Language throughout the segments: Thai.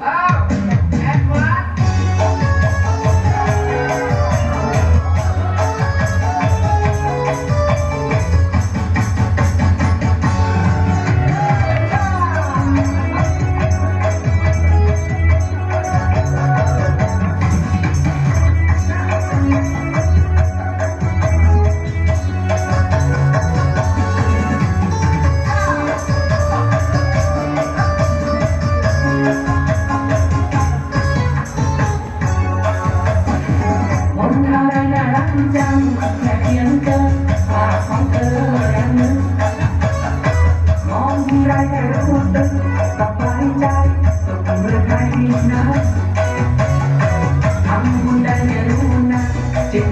Ah!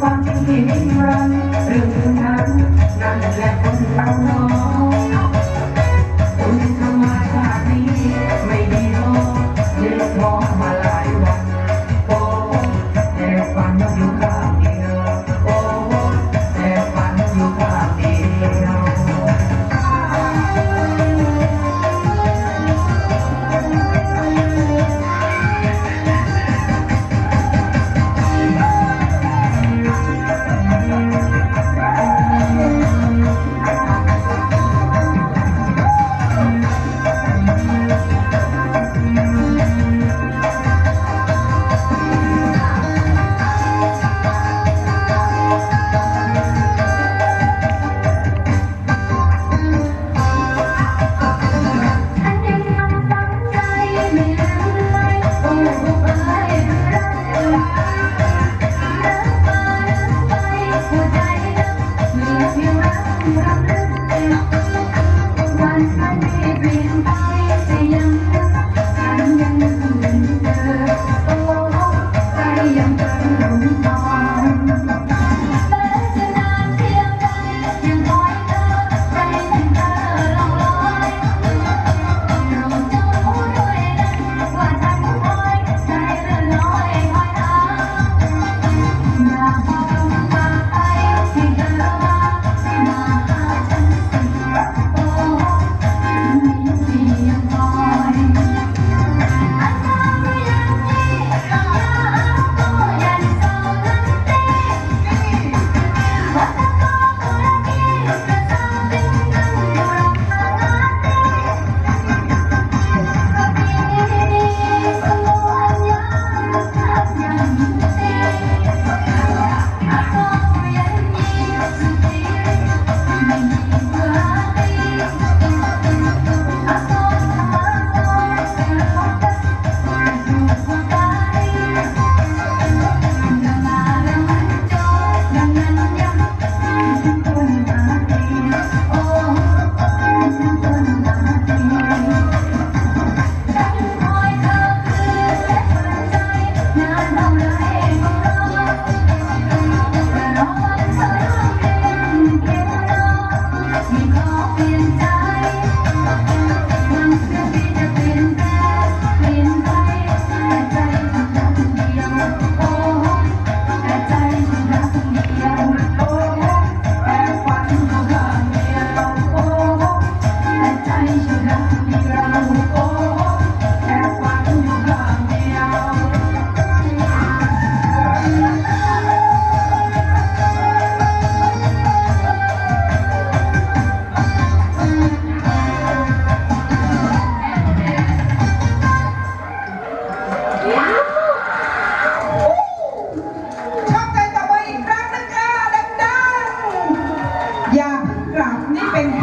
ความจริงที่รังเรื่องนั้นนั่นแหละคนเรา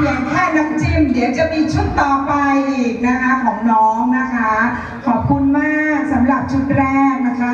พียงแค่น้ำจิ้ม เดี๋ยวจะมีชุดต่อไปอีกนะคะของน้องนะคะ ขอบคุณมากสำหรับชุดแรกนะคะ